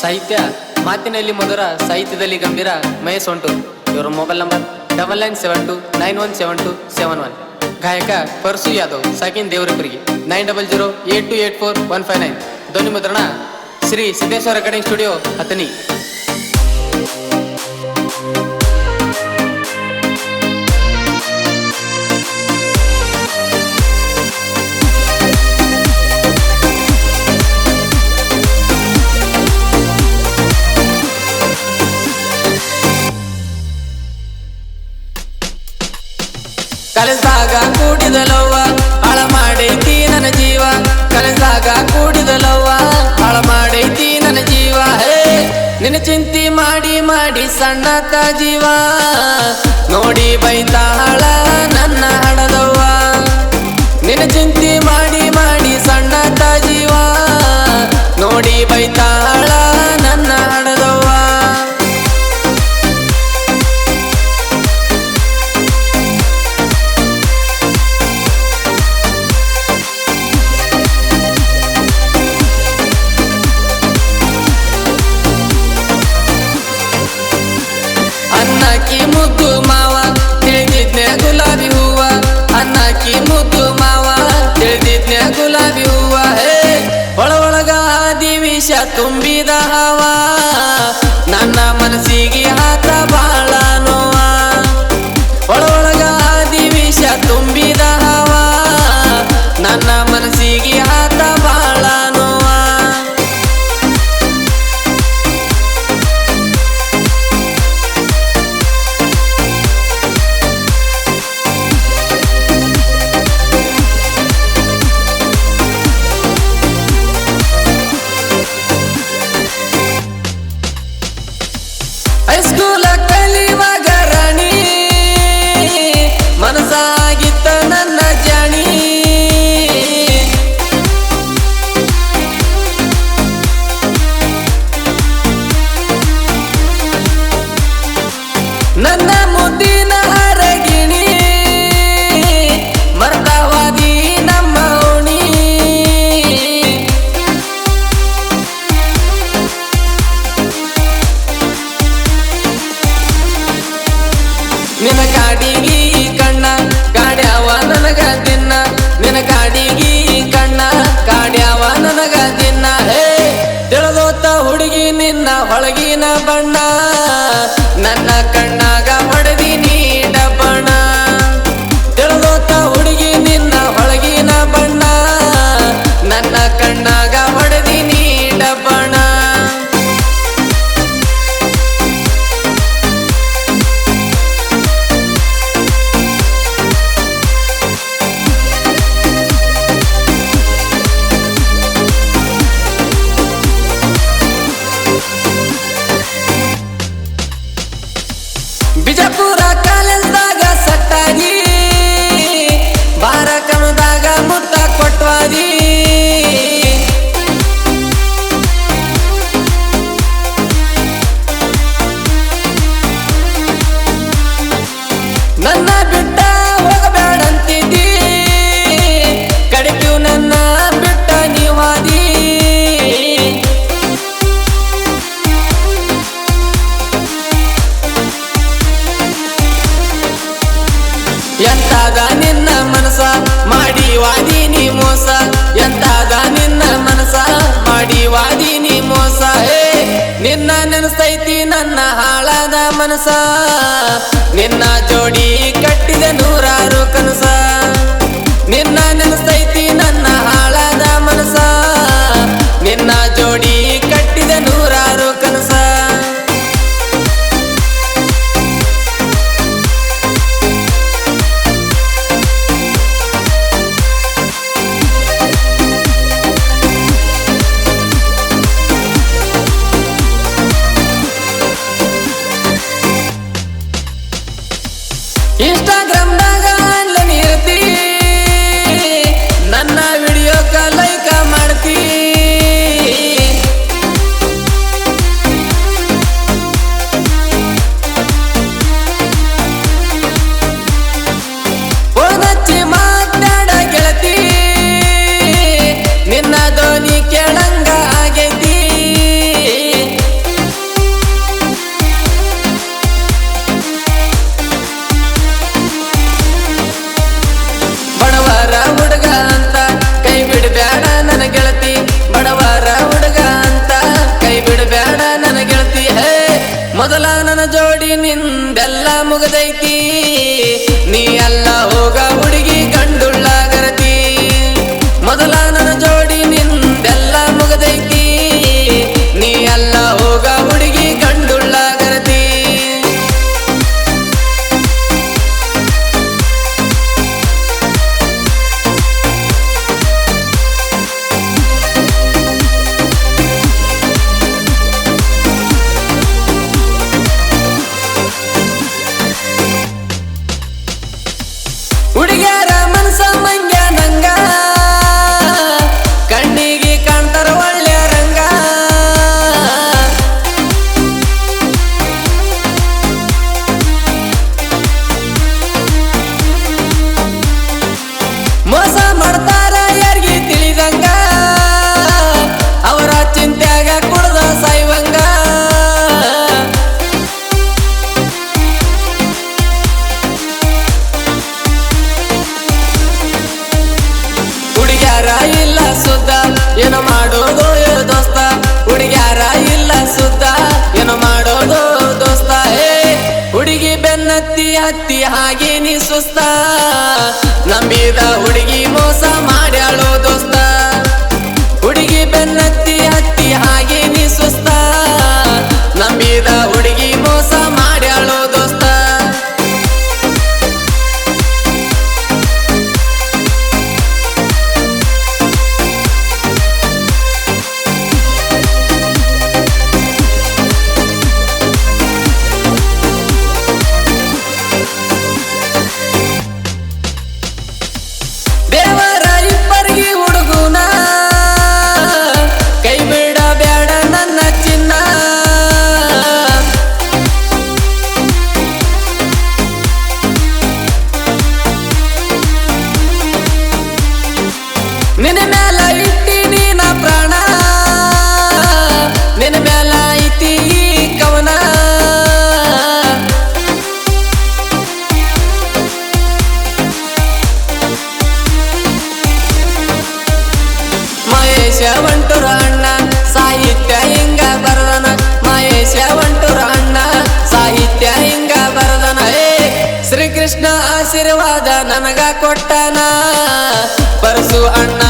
ಸಾಹಿತ್ಯ ಮಾತಿನಲ್ಲಿ ಮಧುರ, ಸಾಹಿತ್ಯದಲ್ಲಿ ಗಂಭೀರ, ಮಹೇಶ್ ಒಂಟು. ಇವರ mobile number double nine seven two nine one seven two seven one ಗಾಯಕ ಪರ್ಸು ಯಾದವ್, ಸಾಕಿನ್ ದೇವರಿಬ್ಬರಿಗೆ nine double zero eight two eight four one five nine ಧ್ವನಿ ಮುದ್ರಣ ಶ್ರೀ ಸಿದ್ದೇಶ್ವರ ರೆಕಾರ್ಡಿಂಗ್ ಸ್ಟುಡಿಯೋ ಹತ್ತನಿ ಕಲಸಾಗ ಕೂಡಿದಲವ್ವ, ಹಾಳ ಮಾಡೈತಿ ನನ್ನ ಜೀವ. ಕಲಸಾಗ ಕೂಡಿದಲವ್ವ, ಹಾಳ ಮಾಡೈತಿ ನನ್ನ ಜೀವ. ಹೇ, ನಿನ್ನ ಚಿಂತಿ ಮಾಡಿ ಮಾಡಿ ಸಣ್ಣತ ಜೀವ. ನೋಡಿ ಬೈತಾಳ ನನ್ನ ಹಣದವ್ವ. ನಿನ್ನ ಚಿಂತಿ ಮಾಡಿ ಮಾಡಿ ಸಣ್ಣತ ಜೀವ. ನೋಡಿ ಬೈತಾಳ ನನ್ನ ಮನಸ. ನಿನ್ನ ಜೋಡಿ ಕಟ್ಟಿದ ನೂರಾರು ಕನಸ. ಮೊದಲ ನನ್ನ ಜೋಡಿ ನಿಂದೆಲ್ಲ ಮುಗದೈತಿ. ನೀ ಎಲ್ಲ ಹೋಗ ಹುಡುಗಿ. ಹತ್ತಿ ಹಾಗೆ ನೀ ಸುಸ್ತ ನಂಬಿದ ಹುಡುಗಿ ಮೋಸ ಮಾಡ್ಯಾಳೋ ದೋಸ್ತ. ಹುಡುಗಿ ಬೆನ್ನತ್ತಿ ಅತ್ತಿ ಹಾಗೆ ನೀ ಸುಸ್ತ ನಂಬಿದ ಮಹೇಶ ಒಂಟೂರ ಅಣ್ಣ ಸಾಹಿತ್ಯ ಹಿಂಗ ಬರ್ದನ. ಮಹೇಶ ಒಂಟೂರ ಅಣ್ಣ ಸಾಹಿತ್ಯ ಹಿಂಗ ಬರ್ದನ. ಏ, ಶ್ರೀಕೃಷ್ಣ ಆಶೀರ್ವಾದ ನನಗ ಕೊಟ್ಟನ. ಪರಸು ಅಣ್ಣ